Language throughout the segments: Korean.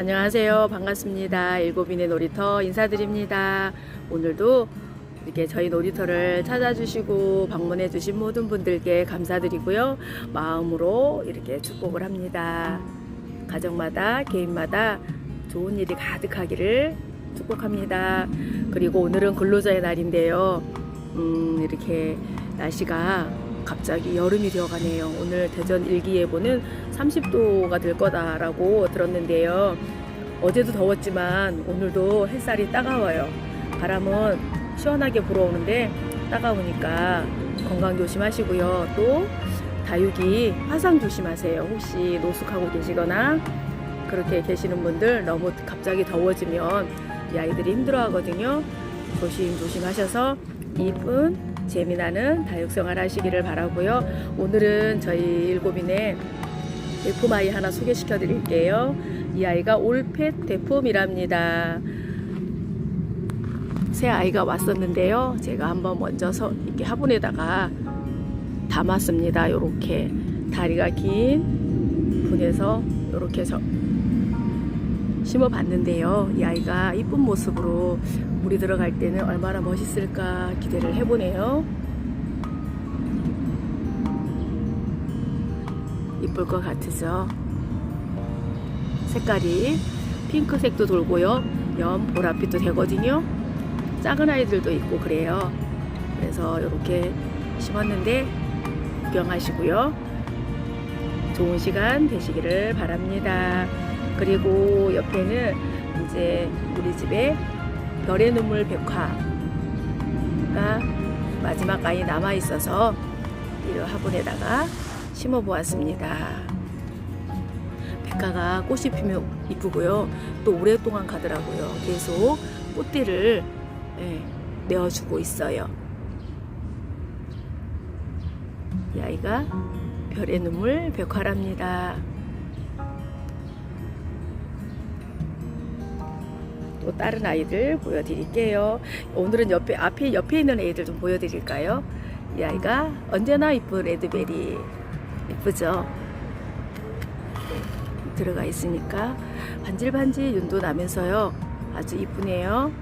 안녕하세요. 반갑습니다. 일곱인의 놀이터 인사드립니다. 오늘도 이렇게 저희 놀이터를 찾아주시고 방문해 주신 모든 분들께 감사드리고요. 마음으로 이렇게 축복을 합니다. 가정마다, 개인마다 좋은 일이 가득하기를 축복합니다. 그리고 오늘은 근로자의 날인데요. 음, 이렇게 날씨가 갑자기 여름이 되어가네요. 오늘 대전 일기예보는 30도가 될 거다라고 들었는데요. 어제도 더웠지만 오늘도 햇살이 따가워요. 바람은 시원하게 불어오는데 따가우니까 건강 조심하시고요. 또 다육이 화상 조심하세요. 혹시 노숙하고 계시거나 그렇게 계시는 분들 너무 갑자기 더워지면 이 아이들이 힘들어 하거든요. 조심조심 하셔서 이쁜 재미나는 다육생활 하시기를 바라고요. 오늘은 저희 일곱인의 대품 아이 하나 소개시켜 드릴게요. 이 아이가 올펫 대품이랍니다. 새 아이가 왔었는데요. 제가 한번 먼저 서 이렇게 화분에다가 담았습니다. 요렇게 다리가 긴 분에서 요렇게 서 심어 봤는데요. 이 아이가 이쁜 모습으로 물이 들어갈 때는 얼마나 멋있을까 기대를 해보네요. 이쁠 것 같으죠? 색깔이 핑크색도 돌고요. 연 보랏빛도 되거든요. 작은 아이들도 있고 그래요. 그래서 이렇게 심었는데 구경하시고요. 좋은 시간 되시기를 바랍니다. 그리고 옆에는 이제 우리 집에 별의 눈물 백화가 마지막 아이 남아 있어서 이 화분에다가 심어 보았습니다. 백화가 꽃이 피면 이쁘고요. 또 오랫동안 가더라고요. 계속 꽃대를 예, 내어주고 있어요. 이 아이가 별의 눈물 백화랍니다. 또 다른 아이들 보여드릴게요. 오늘은 옆에 앞에 옆에 있는 애들 좀 보여드릴까요? 이 아이가 언제나 이쁜 레드베리 이쁘죠? 네, 들어가 있으니까 반질반질 윤도 나면서요 아주 이쁘네요.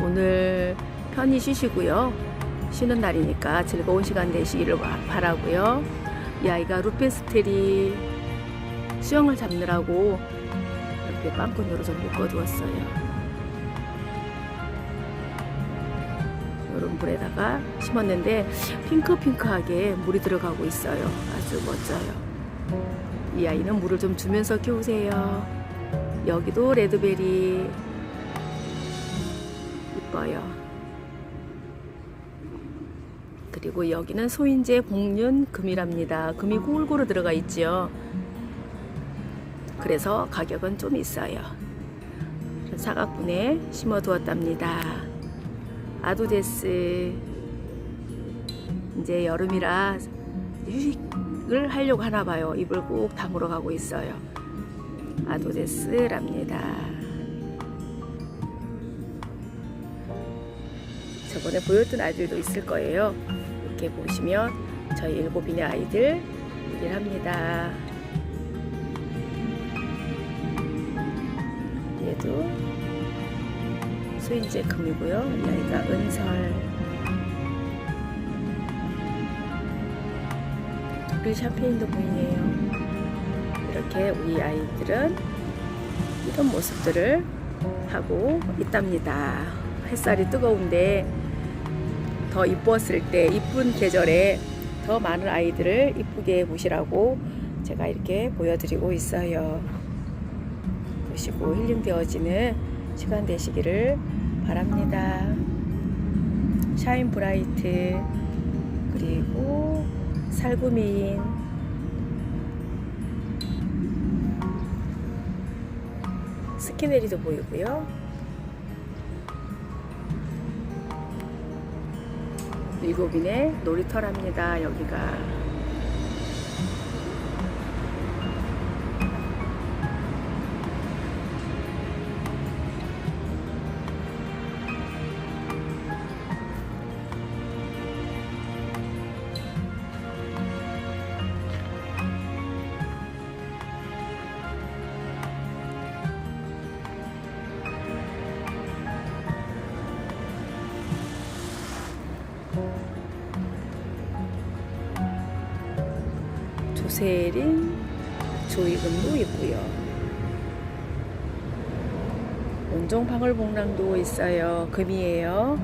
오늘 편히 쉬시고요. 쉬는 날이니까 즐거운 시간 되시기를 바라고요. 이 아이가 루페스테리 수영을 잡느라고 이렇게 빵꾸으로 좀 묶어두었어요. 이런 물에다가 심었는데 핑크핑크하게 물이 들어가고 있어요. 아주 멋져요. 이 아이는 물을 좀 주면서 키우세요. 여기도 레드베리 이뻐요. 그리고 여기는 소인제 복륜 금이랍니다. 금이 골고루 들어가 있지요. 그래서 가격은 좀 있어요. 사각분에 심어 두었답니다. 아두데스 이제 여름이라 휴식을 하려고 하나 봐요. 입을 꼭 다물어 가고 있어요. 아두데스랍니다. 저번에 보였던 아이들도 있을 거예요. 이렇게 보시면 저희 일곱인의 아이들 얘기를 합니다. 얘도 수인제 금이고요. 이 아이가 은설. 그 샴페인도 보이네요. 이렇게 우리 아이들은 이런 모습들을 하고 있답니다. 햇살이 뜨거운데 더 이뻤을 때 이쁜 계절에 더 많은 아이들을 이쁘게 보시라고 제가 이렇게 보여드리고 있어요. 보시고 힐링 되어지는 시간 되시기를 바랍니다. 샤인 브라이트 그리고 살구미인 스키네리도 보이고요. 일곱인의 놀이터랍니다. 여기가 부세린 조이금도 있고요. 온종 방울복랑도 있어요. 금이에요.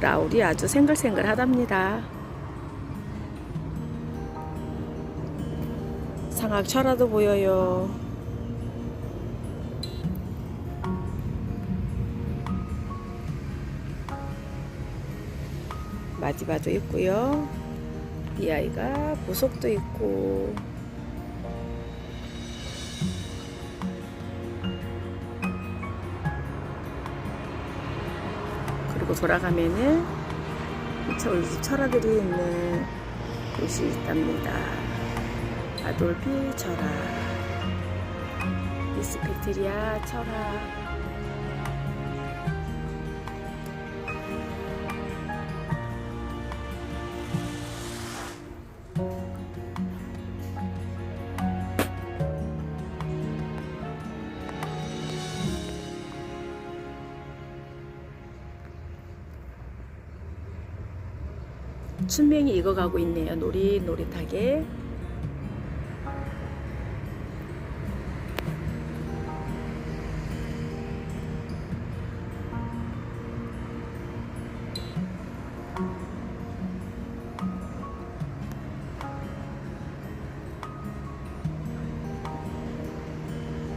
라울이 아주 생글생글하답니다. 상악철화도 보여요. 마디바도 있고요. 이 아이가 보석도 있고 그리고 돌아가면은 집 철화들이 있는 곳이 있답니다. 아돌피 철화, 미스펙트리아 철화. 춘맹이 익어가고 있네요. 노릿노릿하게.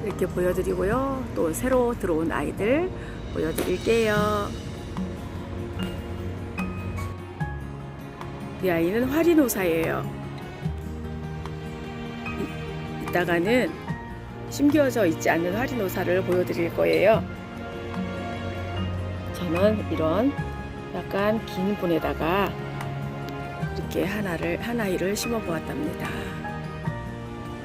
이렇게 보여드리고요. 또 새로 들어온 아이들 보여드릴게요. 이 아이는 화리노사예요. 이- 이따가는 심겨져 있지 않는 화리노사를 보여드릴 거예요. 저는 이런 약간 긴 분에다가 이렇게 하나를 하나이를 심어 보았답니다.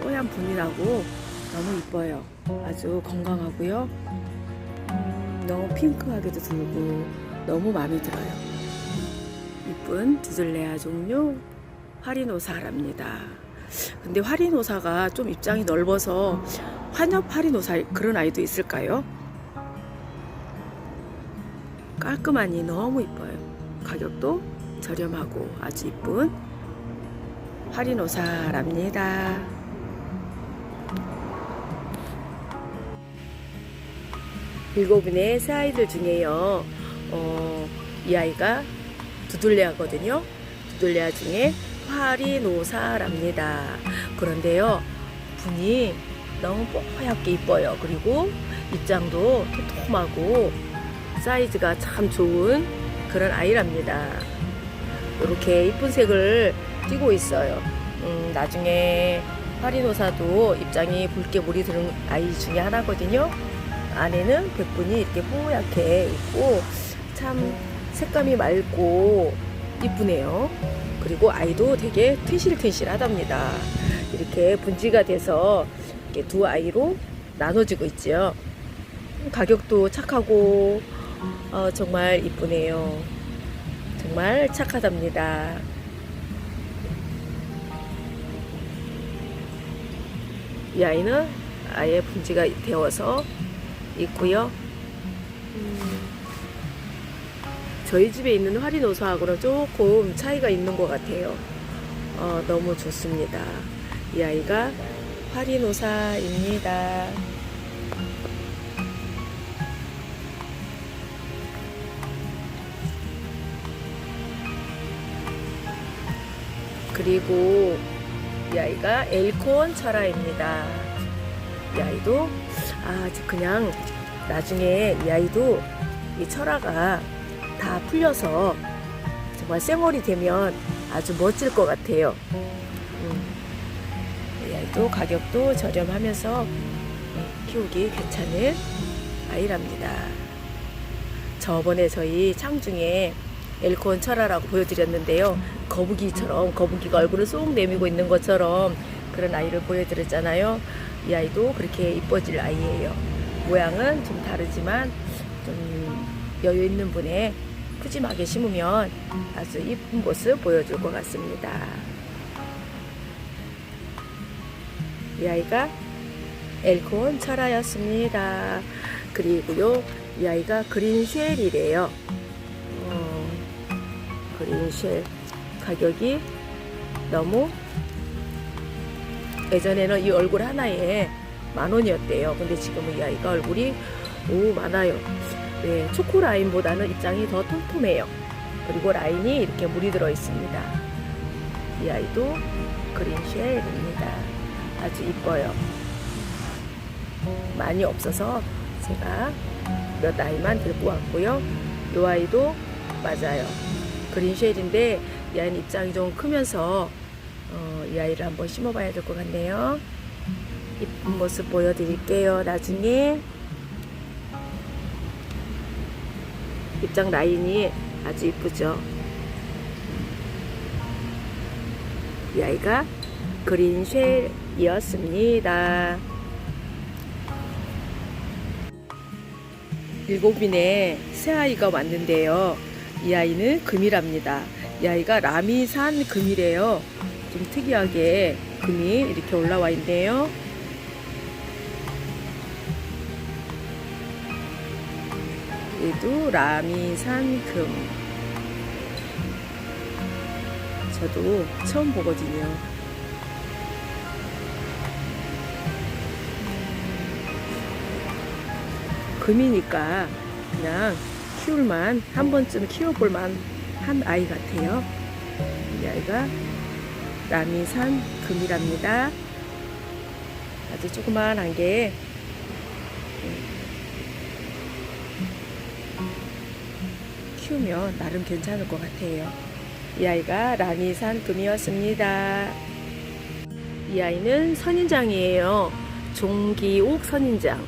뽀얀 분이 나고 너무 이뻐요. 아주 건강하고요. 음, 너무 핑크하게도 들고 너무 마음에 들어요. 이쁜 두들레아 종류 화리노사랍니다. 근데 화리노사가 좀 입장이 넓어서 환엽 화리노사 그런 아이도 있을까요? 깔끔하니 너무 이뻐요. 가격도 저렴하고 아주 이쁜 화리노사랍니다. 일곱인의 새 아이들 중에요. 어, 이 아이가 두들레아거든요. 두들레아 중에 화리노사랍니다. 그런데요, 분이 너무 뽀얗게 이뻐요. 그리고 입장도 토톰하고 사이즈가 참 좋은 그런 아이랍니다. 이렇게 이쁜 색을 띠고 있어요. 음, 나중에 화리노사도 입장이 붉게 물이 드는 아이 중에 하나거든요. 안에는 백분이 이렇게 뽀얗게 있고 참 색감이 맑고 이쁘네요. 그리고 아이도 되게 튼실튼실하답니다. 이렇게 분지가 돼서 이렇게 두 아이로 나눠지고 있지요. 가격도 착하고 어, 정말 이쁘네요. 정말 착하답니다. 이 아이는 아예 분지가 되어서 있고요. 음, 저희 집에 있는 화리노사하고는 조금 차이가 있는 것 같아요. 어, 너무 좋습니다. 이 아이가 화리노사입니다. 그리고 이 아이가 엘콘 철아입니다. 이 아이도 아 그냥 나중에 이 아이도 이 철아가 다 풀려서 정말 쌩얼이 되면 아주 멋질 것 같아요. 음. 이 아이도 가격도 저렴하면서 네, 키우기 괜찮은 아이랍니다. 저번에 저희 창중에 엘콘 철아라고 보여드렸는데요. 거북이처럼 거북이가 얼굴을 쏙 내밀고 있는 것처럼 그런 아이를 보여드렸잖아요. 이 아이도 그렇게 이뻐질 아이예요. 모양은 좀 다르지만 좀 여유 있는 분에 푸짐하게 심으면 아주 이쁜 모습 보여줄 것 같습니다. 이 아이가 엘콘 철아였습니다. 그리고요, 이 아이가 그린쉘이래요. 어, 그린쉘 가격이 너무 예전에는 이 얼굴 하나에 만 원이었대요. 근데 지금은 이 아이가 얼굴이 오 많아요. 네, 초코 라인보다는 입장이 더 통통해요. 그리고 라인이 이렇게 물이 들어 있습니다. 이 아이도 그린쉘입니다. 아주 이뻐요. 많이 없어서 제가 몇 아이만 들고 왔고요. 이 아이도 맞아요. 그린쉘인데 이 아이는 입장이 좀 크면서 어, 이 아이를 한번 심어봐야 될 것 같네요. 이쁜 모습 보여드릴게요. 나중에 입장 라인이 아주 이쁘죠. 이 아이가 그린 쉘이었습니다. 일곱인에 새 아이가 왔는데요. 이 아이는 금이랍니다. 이 아이가 라미산 금이래요. 좀 특이하게 금이 이렇게 올라와 있네요. 얘도 라미산 금. 저도 처음 보거든요. 금이니까 그냥 키울만 한 번쯤 키워볼만 한 아이 같아요. 이 아이가 라미산 금이랍니다. 아주 조그만한 게 키우면 나름 괜찮을 것 같아요. 이 아이가 라미산 금이었습니다. 이 아이는 선인장이에요. 종기옥 선인장.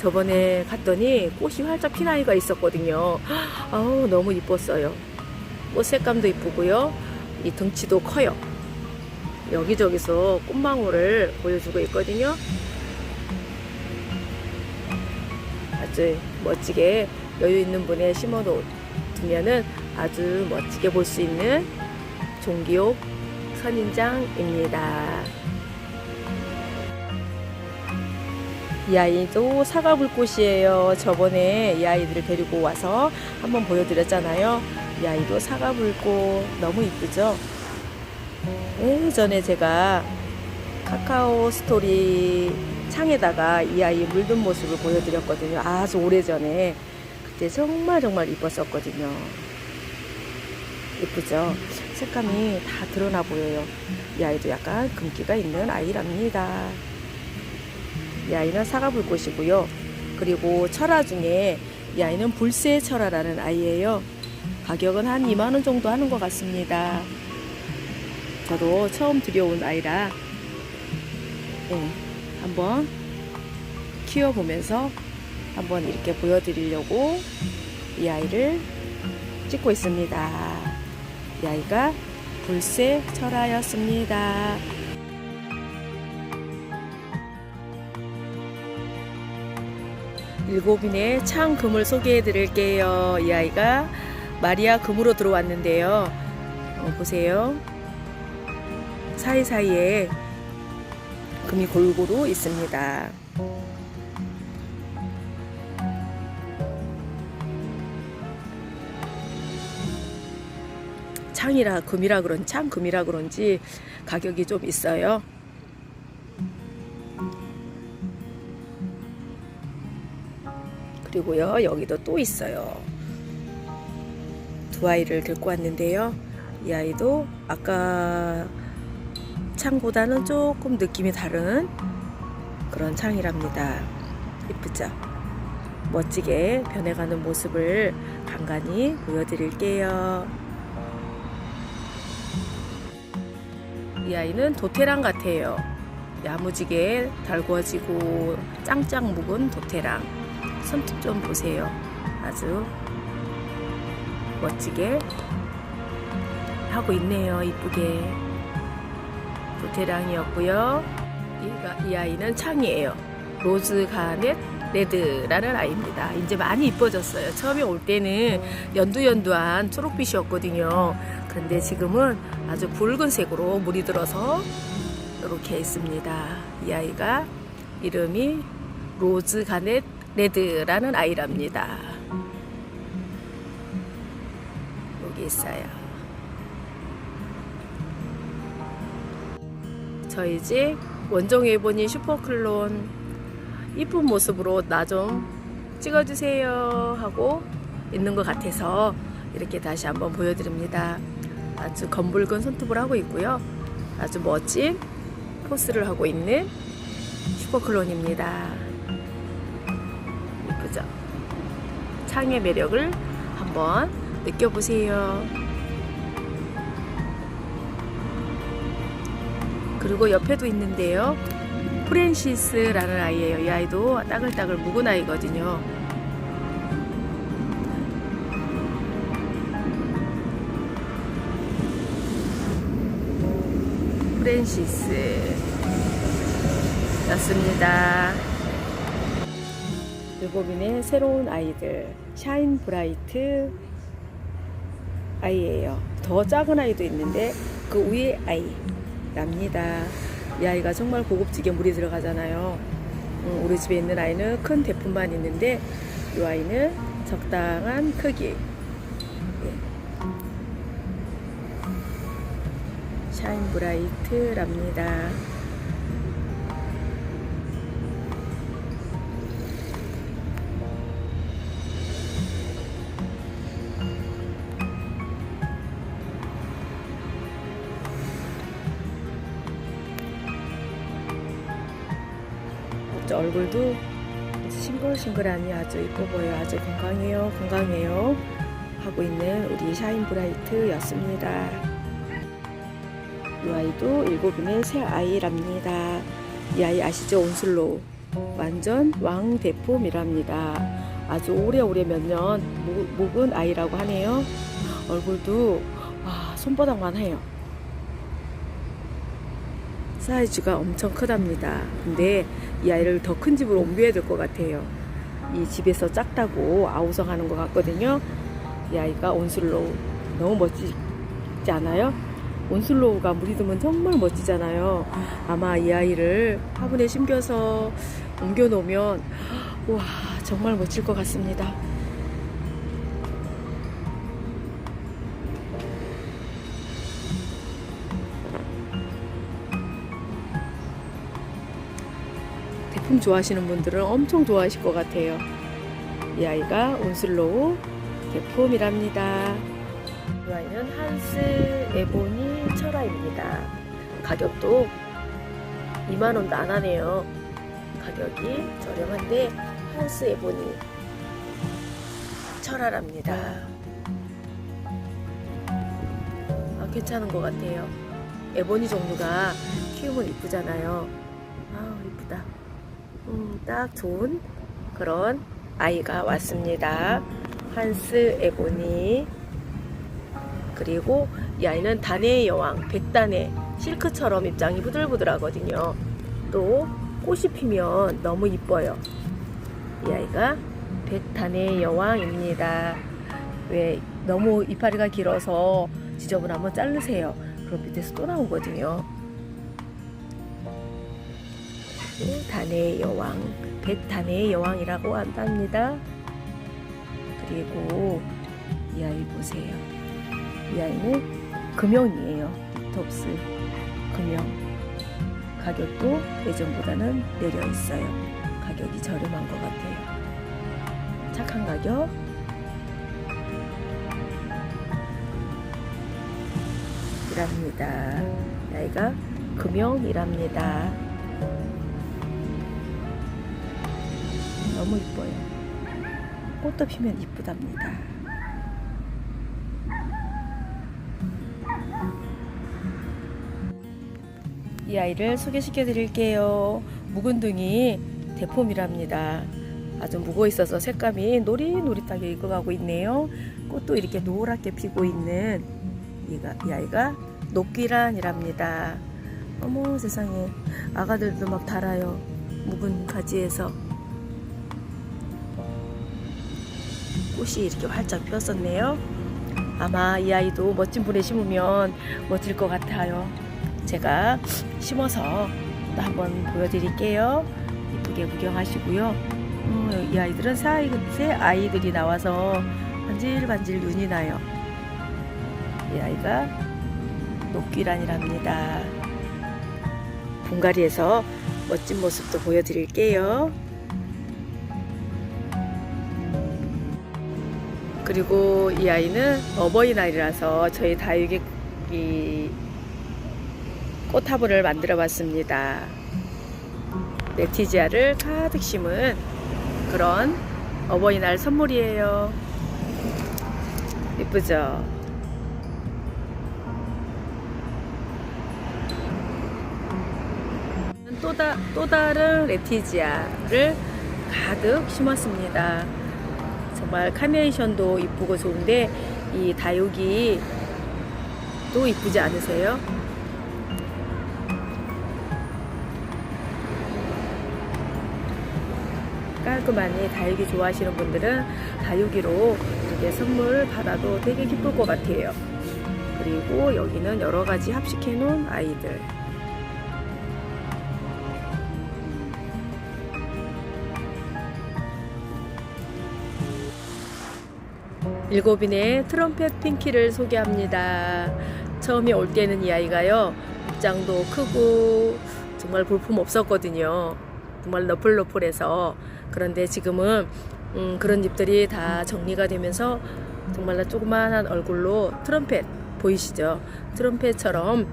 저번에 갔더니 꽃이 활짝 핀 아이가 있었거든요. 아우 너무 이뻤어요. 꽃 색감도 이쁘고요. 이 등치도 커요. 여기저기서 꽃망울을 보여주고 있거든요. 아주 멋지게 여유 있는 분에 심어 두면은 아주 멋지게 볼 수 있는 종기옥 선인장입니다. 이 아이도 사과 불꽃이에요. 저번에 이 아이들을 데리고 와서 한번 보여드렸잖아요. 이 아이도 사과 불꽃 너무 이쁘죠? 예전에 제가 카카오 스토리 창에다가 이 아이 물든 모습을 보여드렸거든요. 아주 오래전에. 그때 정말 정말 이뻤었거든요. 이쁘죠? 색감이 다 드러나 보여요. 이 아이도 약간 금기가 있는 아이랍니다. 이 아이는 사과불꽃이고요. 그리고 철화 중에 이 아이는 불새 철화라는 아이예요. 가격은 한 2만 원 정도 하는 것 같습니다. 저도 처음 들여온 아이라 네, 한번 키워보면서 한번 이렇게 보여드리려고 이 아이를 찍고 있습니다. 이 아이가 불새 철화였습니다. 일곱인의 창금을 소개해 드릴게요. 이 아이가 마리아 금으로 들어왔는데요. 어, 보세요. 사이사이에 금이 골고루 있습니다. 창이라 금이라 그런지 창 금이라 그런지 가격이 좀 있어요. 그리고요 여기도 또 있어요. 두 아이를 들고 왔는데요. 이 아이도 아까 창보다는 조금 느낌이 다른 그런 창이랍니다. 이쁘죠? 멋지게 변해가는 모습을 간간히 보여드릴게요. 이 아이는 도테랑 같아요. 야무지게 달구어지고 짱짱 묵은 도테랑. 손톱 좀 보세요. 아주 멋지게 하고 있네요. 이쁘게. 도테랑이었고요. 얘가 이 아이는 창이에요. 로즈 가넷 레드라는 아이입니다. 이제 많이 이뻐졌어요. 처음에 올 때는 연두연두한 초록빛이었거든요. 그런데 지금은 아주 붉은색으로 물이 들어서 이렇게 있습니다. 이 아이가 이름이 로즈 가넷 레드라는 아이랍니다. 여기 있어요. 저희 집 원종 에보니 슈퍼클론 이쁜 모습으로 나 좀 찍어주세요 하고 있는 것 같아서 이렇게 다시 한번 보여드립니다. 아주 검붉은 손톱을 하고 있고요. 아주 멋진 포스를 하고 있는 슈퍼클론입니다. 이쁘죠? 창의 매력을 한번 느껴보세요. 그리고 옆에도 있는데요. 프랜시스라는 아이예요. 이 아이도 따글따글 묵은 아이거든요. 프랜시스 였습니다. 일곱인의 새로운 아이들 샤인 브라이트 아이예요. 더 작은 아이도 있는데 그 위에 아이랍니다. 이 아이가 정말 고급지게 물이 들어가잖아요. 음, 우리 집에 있는 아이는 큰 대품만 있는데 이 아이는 적당한 크기. 샤인 브라이트랍니다. 저 얼굴도 싱글싱글하니 아주 이뻐 보여 아주 건강해요. 건강해요. 하고 있는 우리 샤인 브라이트였습니다 이 아이도 일곱인의 새 아이랍니다 이 아이 아시죠 온슬로우 완전 왕대품이랍니다 아주 오래오래 몇년 묵은 아이라고 하네요 얼굴도 와 손바닥만 해요 사이즈가 엄청 크답니다. 근데 이 아이를 더 큰 집으로 옮겨야 될 것 같아요. 이 집에서 작다고 아우성 하는 것 같거든요. 이 아이가 온슬로우 너무 멋지지 않아요? 온슬로우가 들면 정말 멋지잖아요. 아마 이 아이를 화분에 심겨서 옮겨 놓으면 와 정말 멋질 것 같습니다. 제품 좋아하시는 분들은 엄청 좋아하실 것 같아요. 이 아이가 온슬로우 제품이랍니다. 이 아이는 한스 에보니 철화입니다. 가격도 2만원도 안 하네요. 가격이 저렴한데 한스 에보니 철화랍니다. 아, 괜찮은 것 같아요. 에보니 종류가 키우면 이쁘잖아요. 아, 이쁘다. 음, 딱 좋은 그런 아이가 왔습니다. 한스 에보니 그리고 이 아이는 단의 여왕 백단의 실크처럼 입장이 부들부들하거든요. 또 꽃이 피면 너무 이뻐요. 이 아이가 백단의 여왕입니다. 왜 너무 이파리가 길어서 지저분 한번 자르세요. 그럼 밑에서 또 나오거든요. 단의 여왕, 백단의 여왕이라고 한답니다. 그리고 이 아이 보세요. 이 아이는 금형이에요. 톱스 금형. 가격도 예전보다는 내려 있어요. 가격이 저렴한 것 같아요. 착한 가격. 이랍니다. 이 아이가 금형이랍니다. 너무 이뻐요. 꽃도 피면 이쁘답니다. 이 아이를 소개시켜 드릴게요. 묵은둥이 대폼이랍니다. 아주 묵어 있어서 색감이 노릿노릿하게 익어가고 있네요. 꽃도 이렇게 노랗게 피고 있는 이가, 이 아이가 녹귀란이랍니다. 어머 세상에 아가들도 막 달아요. 묵은 가지에서 꽃이 이렇게 활짝 피었었네요. 아마 이 아이도 멋진 분에 심으면 멋질 것 같아요. 제가 심어서 또 한번 보여드릴게요. 이쁘게 구경하시고요. 음, 이 아이들은 새, 아이, 새 아이들이 나와서 반질반질 눈이 나요. 이 아이가 녹귀란이랍니다. 분갈이해서 멋진 모습도 보여드릴게요. 그리고 이 아이는 어버이날이라서 저희 다육이 이 꽃화분을 만들어 봤습니다. 레티지아를 가득 심은 그런 어버이날 선물이에요. 이쁘죠? 또, 다, 또 다른 레티지아를 가득 심었습니다. 정말 카네이션도 이쁘고 좋은데 이 다육이 또 이쁘지 않으세요? 깔끔하니 다육이 좋아하시는 분들은 다육이로 이렇게 선물 받아도 되게 기쁠 것 같아요. 그리고 여기는 여러 가지 합식해 놓은 아이들. 일곱인의 트럼펫 핑키를 소개합니다. 처음에 올 때는 이 아이가요, 입장도 크고 정말 볼품 없었거든요. 정말 너플너플해서 그런데 지금은 음, 그런 잎들이 다 정리가 되면서 정말 조그마한 얼굴로 트럼펫 보이시죠? 트럼펫처럼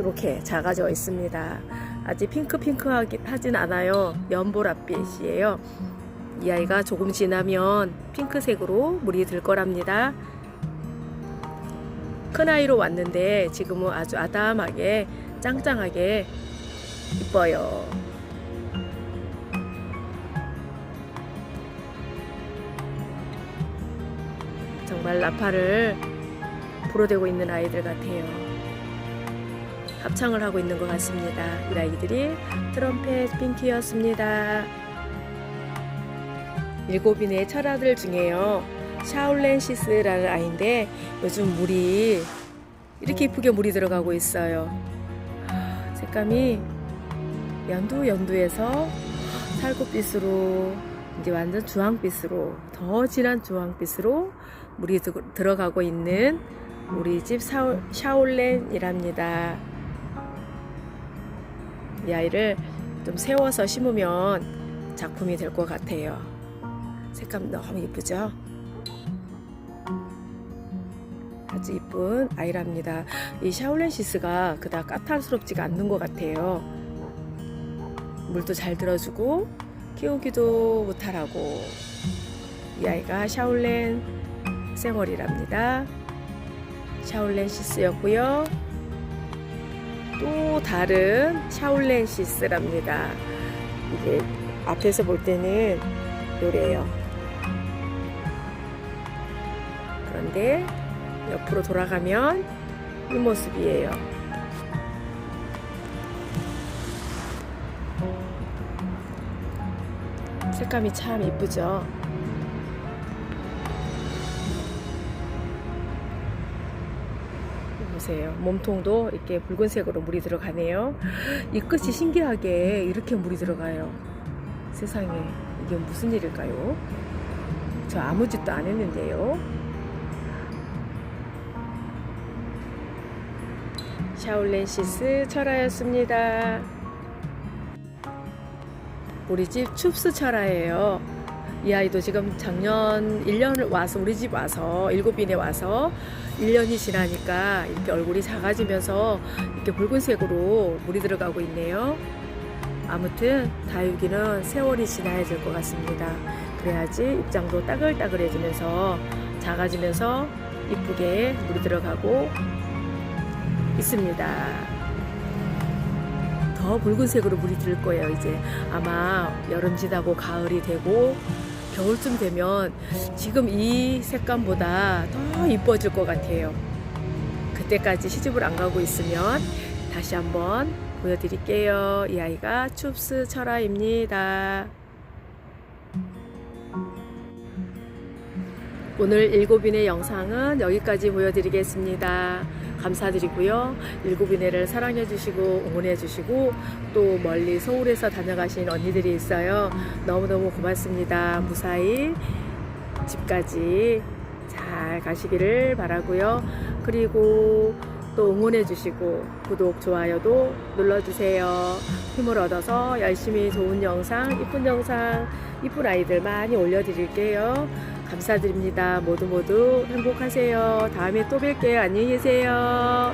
이렇게 작아져 있습니다. 아직 핑크핑크하긴 하진 않아요. 연보랏빛이에요. 이 아이가 조금 지나면 핑크색으로 물이 들 거랍니다. 큰 아이로 왔는데 지금은 아주 아담하게 짱짱하게 이뻐요. 정말 나파를 불어대고 있는 아이들 같아요. 합창을 하고 있는 것 같습니다. 이 아이들이 트럼펫 핑키였습니다. 일곱인의 철아들 중에요. 샤울렌시스라는 아이인데 요즘 물이 이렇게 이쁘게 물이 들어가고 있어요. 색감이 연두 연두에서 살구빛으로 이제 완전 주황빛으로 더 진한 주황빛으로 물이 드- 들어가고 있는 우리 집 샤울, 샤올렌이랍니다. 이 아이를 좀 세워서 심으면 작품이 될 것 같아요. 색감 너무 예쁘죠? 아주 이쁜 아이랍니다. 이 샤올렌시스가 그닥 까탈스럽지가 않는 것 같아요. 물도 잘 들어주고 키우기도 못하라고 이 아이가 샤올렌 생얼이랍니다. 샤올렌 시스였고요. 또 다른 샤올렌 시스랍니다. 이게 앞에서 볼 때는 요래요. 그런데 옆으로 돌아가면 이 모습이에요. 색감이 참 이쁘죠? 보세요. 몸통도 이렇게 붉은색으로 물이 들어가네요. 이 끝이 신기하게 이렇게 물이 들어가요. 세상에 이게 무슨 일일까요? 저 아무 짓도 안 했는데요. 샤올렌시스 철화였습니다. 우리 집 춥스 철화예요. 이 아이도 지금 작년 1년을 와서 우리 집 와서 일곱인에 와서 1년이 지나니까 이렇게 얼굴이 작아지면서 이렇게 붉은색으로 물이 들어가고 있네요. 아무튼 다육이는 세월이 지나야 될 것 같습니다. 그래야지 입장도 따글따글해지면서 작아지면서 이쁘게 물이 들어가고 있습니다. 더 붉은색으로 물이 들 거예요. 이제 아마 여름 지나고 가을이 되고 겨울쯤 되면 지금 이 색감보다 더 이뻐질 것 같아요. 그때까지 시집을 안 가고 있으면 다시 한번 보여드릴게요. 이 아이가 춥스 철화입니다. 오늘 일곱인의 영상은 여기까지 보여드리겠습니다. 감사드리고요. 일곱인회를 사랑해 주시고 응원해 주시고 또 멀리 서울에서 다녀가신 언니들이 있어요. 너무너무 고맙습니다. 무사히 집까지 잘 가시기를 바라고요. 그리고 또 응원해 주시고 구독, 좋아요도 눌러주세요. 힘을 얻어서 열심히 좋은 영상, 이쁜 영상, 이쁜 아이들 많이 올려드릴게요. 감사드립니다. 모두 모두 행복하세요. 다음에 또 뵐게요. 안녕히 계세요.